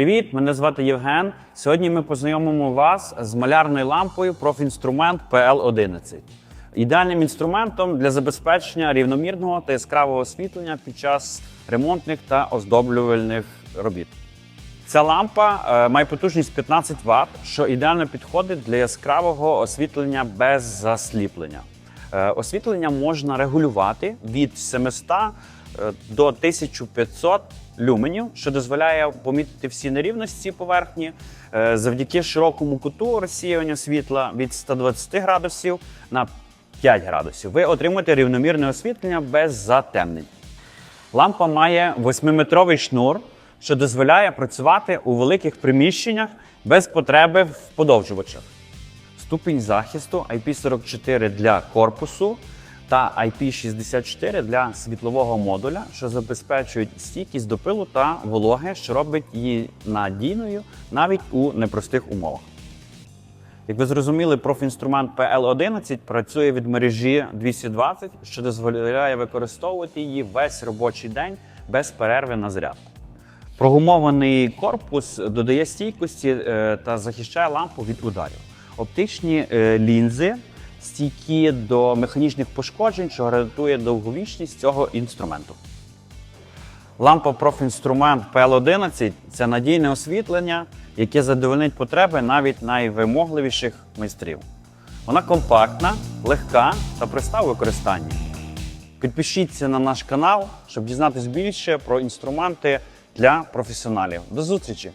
Привіт, мене звати Євген. Сьогодні ми познайомимо вас з малярною лампою профінструмент PL11. Ідеальним інструментом для забезпечення рівномірного та яскравого освітлення під час ремонтних та оздоблювальних робіт. Ця лампа е, має потужність 15 Вт, що ідеально підходить для яскравого освітлення без засліплення. Е, Освітлення можна регулювати від 700 е, до 1500 люменів, що дозволяє помітити всі нерівності поверхні е, завдяки широкому куту розсіювання світла від 120 градусів на 5 градусів. Ви отримуєте рівномірне освітлення без затемнень. Лампа має 8-метровий шнур, що дозволяє працювати у великих приміщеннях без потреби в подовжувачах. Ступінь захисту IP44 для корпусу та IP64 для світлового модуля, що забезпечують стійкість до пилу та вологи, що робить її надійною навіть у непростих умовах. Як ви зрозуміли, профінструмент PL11 працює від мережі 220, що дозволяє використовувати її весь робочий день без перерви на зарядку. Прогумований корпус додає стійкості е, та захищає лампу від ударів. Оптичні е, лінзи стійкі до механічних пошкоджень, що гарантує довговічність цього інструменту. Лампа профінструмент PL11 це надійне освітлення, яке задовольнить потреби навіть найвимогливіших майстрів. Вона компактна, легка та проста у використанні. Підпишіться на наш канал, щоб дізнатися більше про інструменти для професіоналів. До зустрічі!